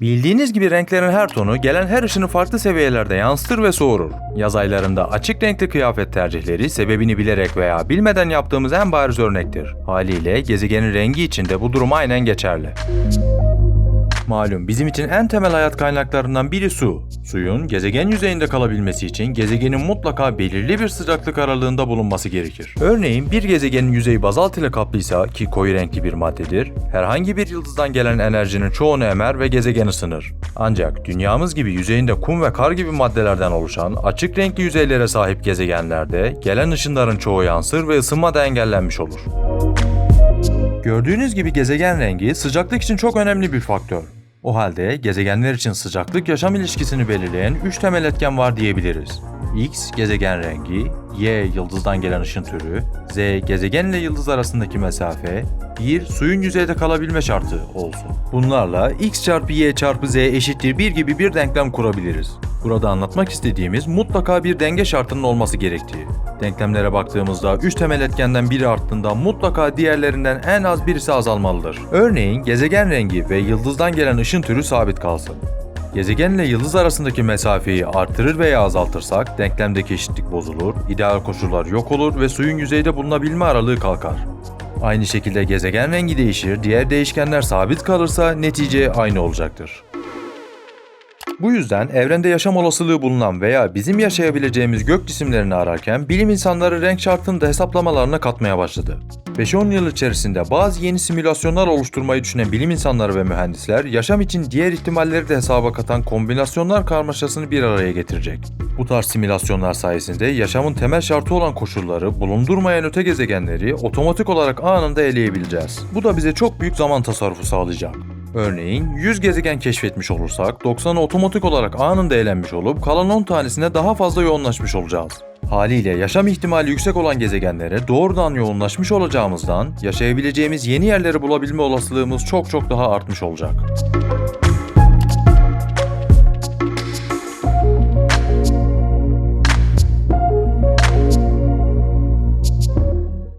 Bildiğiniz gibi renklerin her tonu gelen her ışını farklı seviyelerde yansıtır ve soğurur. Yaz aylarında açık renkli kıyafet tercihleri sebebini bilerek veya bilmeden yaptığımız en bariz örnektir. Haliyle gezegenin rengi için de bu durum aynen geçerli. Malum bizim için en temel hayat kaynaklarından biri su. Suyun gezegen yüzeyinde kalabilmesi için gezegenin mutlaka belirli bir sıcaklık aralığında bulunması gerekir. Örneğin bir gezegenin yüzeyi bazalt ile kaplıysa ki koyu renkli bir maddedir, herhangi bir yıldızdan gelen enerjinin çoğunu emer ve gezegen ısınır. Ancak dünyamız gibi yüzeyinde kum ve kar gibi maddelerden oluşan açık renkli yüzeylere sahip gezegenlerde gelen ışınların çoğu yansır ve ısınma da engellenmiş olur. Gördüğünüz gibi gezegen rengi sıcaklık için çok önemli bir faktör. O halde gezegenler için sıcaklık yaşam ilişkisini belirleyen 3 temel etken var diyebiliriz. X gezegen rengi, Y yıldızdan gelen ışın türü, Z gezegenle yıldız arasındaki mesafe, 1 suyun yüzeyde kalabilme şartı olsun. Bunlarla X çarpı Y çarpı Z eşittir 1 gibi bir denklem kurabiliriz. Burada anlatmak istediğimiz mutlaka bir denge şartının olması gerektiği. Denklemlere baktığımızda 3 temel etkenden biri arttığında mutlaka diğerlerinden en az birisi azalmalıdır. Örneğin gezegen rengi ve yıldızdan gelen ışın türü sabit kalsın. Gezegenle yıldız arasındaki mesafeyi artırır veya azaltırsak denklemdeki eşitlik bozulur, ideal koşullar yok olur ve suyun yüzeyde bulunabilme aralığı kalkar. Aynı şekilde gezegen rengi değişir, diğer değişkenler sabit kalırsa netice aynı olacaktır. Bu yüzden evrende yaşam olasılığı bulunan veya bizim yaşayabileceğimiz gök cisimlerini ararken bilim insanları renk şartını da hesaplamalarına katmaya başladı. 5-10 yıl içerisinde bazı yeni simülasyonlar oluşturmayı düşünen bilim insanları ve mühendisler yaşam için diğer ihtimalleri de hesaba katan kombinasyonlar karmaşasını bir araya getirecek. Bu tarz simülasyonlar sayesinde yaşamın temel şartı olan koşulları bulundurmayan öte gezegenleri otomatik olarak anında eleyebileceğiz. Bu da bize çok büyük zaman tasarrufu sağlayacak. Örneğin 100 gezegen keşfetmiş olursak 90'ı otomatik olarak anında elenmiş olup kalan 10 tanesine daha fazla yoğunlaşmış olacağız. Haliyle yaşam ihtimali yüksek olan gezegenlere doğrudan yoğunlaşmış olacağımızdan yaşayabileceğimiz yeni yerleri bulabilme olasılığımız çok çok daha artmış olacak.